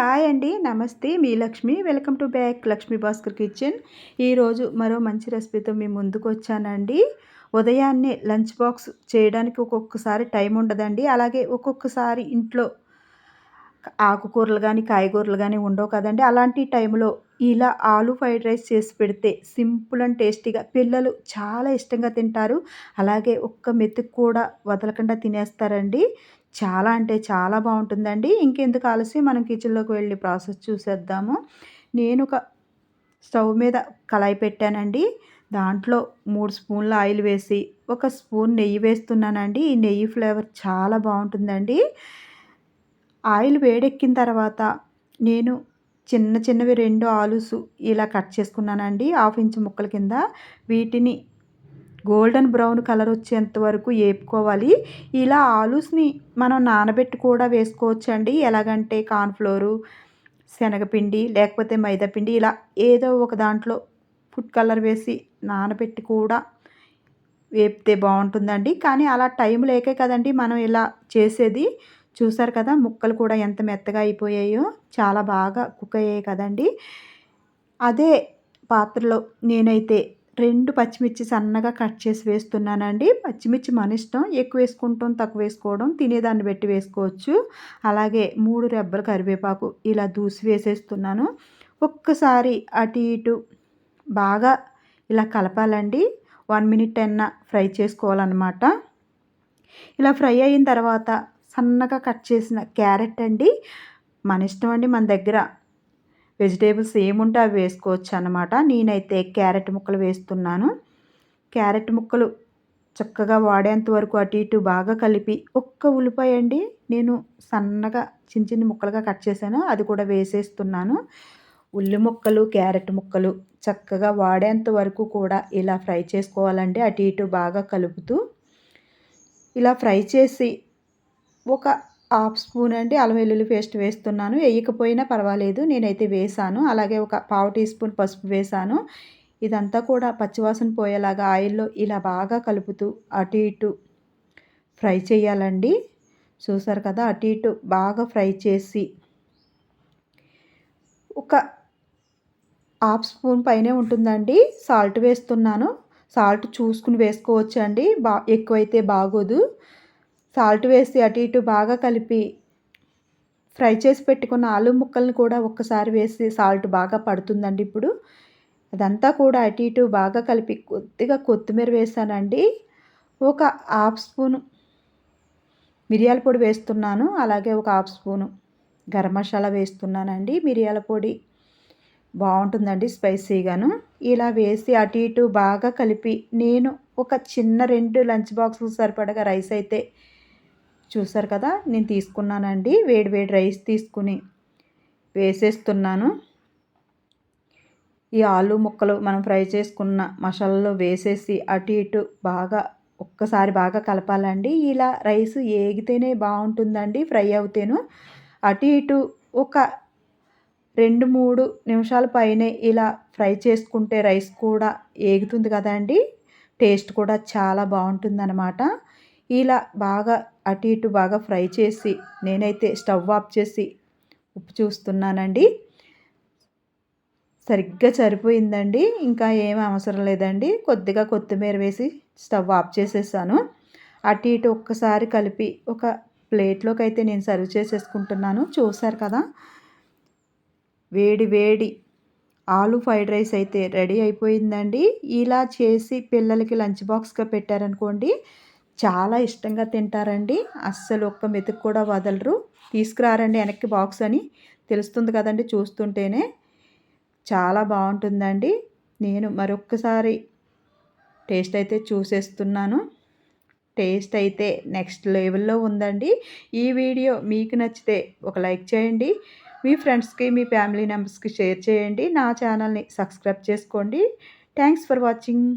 Hi అండి నమస్తే. మీ Lakshmi welcome to back Lakshmi Bhaskar kitchen. ఈరోజు మరో మంచి రెసిపీతో మీ ముందుకు వచ్చానండి. ఉదయాన్నే లంచ్ బాక్స్ చేయడానికి ఒక్కొక్కసారి టైం ఉండదండి. అలాగే ఒక్కొక్కసారి ఇంట్లో ఆకుకూరలు కానీ కాయగూరలు కానీ ఉండవు కదండి. అలాంటి టైంలో ఇలా ఆలు ఫ్రైడ్ రైస్ చేసి పెడితే సింపుల్ అండ్ టేస్టీగా పిల్లలు చాలా ఇష్టంగా తింటారు. అలాగే ఒక్క మెతుకు కూడా వదలకుండా తినేస్తారండి. చాలా అంటే చాలా బాగుంటుందండి. ఇంకెందుకు ఆలస్యం? మనం కిచెన్లోకి వెళ్ళి ప్రాసెస్ చూసేద్దాము. నేను ఒక స్టవ్ మీద కళాయి పెట్టానండి. దాంట్లో మూడు స్పూన్ల ఆయిల్ వేసి ఒక స్పూన్ నెయ్యి వేస్తున్నానండి. ఈ నెయ్యి ఫ్లేవర్ చాలా బాగుంటుందండి. ఆయిల్ వేడెక్కిన తర్వాత నేను చిన్న చిన్నవి రెండు ఆలుసు ఇలా కట్ చేసుకున్నానండి. హాఫ్ ఇంచ్ ముక్కల కింద. వీటిని గోల్డెన్ బ్రౌన్ కలర్ వచ్చేంత వరకు వేపుకోవాలి ఇలా ఆలూస్ని మనం నానబెట్టి కూడా వేసుకోవచ్చండి. ఎలాగంటే కార్న్ఫ్లోరు శనగపిండి లేకపోతే మైదాపిండి ఇలా ఏదో ఒక దాంట్లో ఫుడ్ కలర్ వేసి నానబెట్టి కూడా వేపితే బాగుంటుందండి. కానీ అలా టైం లేకే కదండి మనం ఇలా చేసేది. చూసారు కదా ముక్కలు కూడా ఎంత మెత్తగా అయిపోయాయో. చాలా బాగా కుక్ అయ్యాయి కదండి. అదే పాత్రలో నేనైతే రెండు పచ్చిమిర్చి సన్నగా కట్ చేసి వేస్తున్నానండి. పచ్చిమిర్చి మన ఇష్టం. ఎక్కువ వేసుకుంటాం తక్కువ వేసుకోవడం. తినేదాన్ని బట్టి వేసుకోవచ్చు. అలాగే మూడు రెబ్బల కరివేపాకు ఇలా దూసి వేసేస్తున్నాను. ఒక్కసారి అటు ఇటు బాగా ఇలా కలపాలండి. వన్ మినిట్ అయినా ఫ్రై చేసుకోవాలన్నమాట. ఇలా ఫ్రై అయిన తర్వాత సన్నగా కట్ చేసిన క్యారెట్ అండి. మన ఇష్టం అండి మన దగ్గర. వెజిటేబుల్స్ ఏముంటే అవి వేసుకోవచ్చు అనమాట నేనైతే క్యారెట్ ముక్కలు వేస్తున్నాను. క్యారెట్ ముక్కలు చక్కగా వాడేంత వరకు అటు ఇటు బాగా కలిపి ఒక్క ఉల్లిపాయ అండి నేను సన్నగా చిన్న చిన్న ముక్కలుగా కట్ చేశాను అది కూడా వేసేస్తున్నాను. ఉల్లి ముక్కలు క్యారెట్ ముక్కలు చక్కగా వాడేంత వరకు కూడా ఇలా ఫ్రై చేసుకోవాలండి అటు ఇటు బాగా కలుపుతూ ఇలా ఫ్రై చేసి ఒక హాఫ్ స్పూన్ అండి అల్లం వెల్లుల్లి పేస్ట్ వేస్తున్నాను. వేయకపోయినా పర్వాలేదు నేనైతే వేసాను. అలాగే ఒక పావు టీ స్పూన్ పసుపు వేసాను. ఇదంతా కూడా పచ్చివాసన పోయేలాగా ఆయిల్లో ఇలా బాగా కలుపుతూ అటు ఇటు ఫ్రై చేయాలండి. చూసారు కదా అటు ఇటు బాగా ఫ్రై చేసి ఒక హాఫ్ స్పూన్ పైనే ఉంటుందండి. సాల్ట్ వేస్తున్నాను. సాల్ట్ చూసుకుని వేసుకోవచ్చు అండి బా ఎక్కువైతే బాగోదు. సాల్ట్ వేసి అటు ఇటు బాగా కలిపి ఫ్రై చేసి పెట్టుకున్న ఆలు ముక్కల్ని కూడా ఒక్కసారి వేసి సాల్ట్ బాగా పడుతుందండి ఇప్పుడు. అదంతా కూడా అటు ఇటు బాగా కలిపి కొద్దిగా కొత్తిమీర వేసానండి. ఒక హాఫ్ స్పూను మిరియాల పొడి వేస్తున్నాను. అలాగే ఒక హాఫ్ స్పూను గరం మసాలా వేస్తున్నానండి. మిరియాల పొడి బాగుంటుందండి స్పైసీగాను. ఇలా వేసి అటు ఇటు బాగా కలిపి నేను ఒక చిన్న రెండు లంచ్ బాక్సులు సరిపడగా రైస్ అయితే చూసారు కదా నేను తీసుకున్నానండి. వేడి వేడి రైస్ తీసుకుని వేసేస్తున్నాను. ఈ ఆలు ముక్కలు మనం ఫ్రై చేసుకున్న మసాలాలో వేసేసి అటు ఇటు బాగా ఒక్కసారి బాగా కలపాలండి. ఇలా రైస్ ఏగితేనే బాగుంటుందండి ఫ్రై అవుతేను. అటు ఇటు ఒక రెండు మూడు నిమిషాల పైనే ఇలా ఫ్రై చేసుకుంటే రైస్ కూడా ఏగుతుంది కదండి. టేస్ట్ కూడా చాలా బాగుంటుందన్నమాట. ఇలా బాగా అటు ఇటు బాగా ఫ్రై చేసి నేనైతే స్టవ్ ఆఫ్ చేసి ఉప్పు చూస్తున్నానండి. సరిగ్గా సరిపోయిందండి. ఇంకా ఏం అవసరం లేదండి. కొద్దిగా కొత్తిమీర వేసి స్టవ్ ఆఫ్ చేసేసాను. అటు ఇటు ఒక్కసారి కలిపి ఒక ప్లేట్లోకి అయితే నేను సర్వ్ చేసేసుకుంటున్నాను. చూసారు కదా? వేడి వేడి ఆలు ఫ్రైడ్ రైస్ అయితే రెడీ అయిపోయిందండి. ఇలా చేసి పిల్లలకి లంచ్ బాక్స్గా పెట్టారనుకోండి చాలా ఇష్టంగా తింటారండి. అస్సలు ఒక్క మెతుకు కూడా వదలరు. తీసుకురారండి వెనక్కి బాక్స్ అని. తెలుస్తుంది కదండి చూస్తుంటేనే. చాలా బాగుంటుందండి. నేను మరొక్కసారి టేస్ట్ అయితే చూసేస్తున్నాను. టేస్ట్ అయితే నెక్స్ట్ లెవెల్లో ఉందండి. ఈ వీడియో మీకు నచ్చితే ఒక లైక్ చేయండి. మీ ఫ్రెండ్స్కి మీ ఫ్యామిలీ మెంబర్స్కి షేర్ చేయండి. నా ఛానల్ని సబ్స్క్రైబ్ చేసుకోండి. Thanks for watching.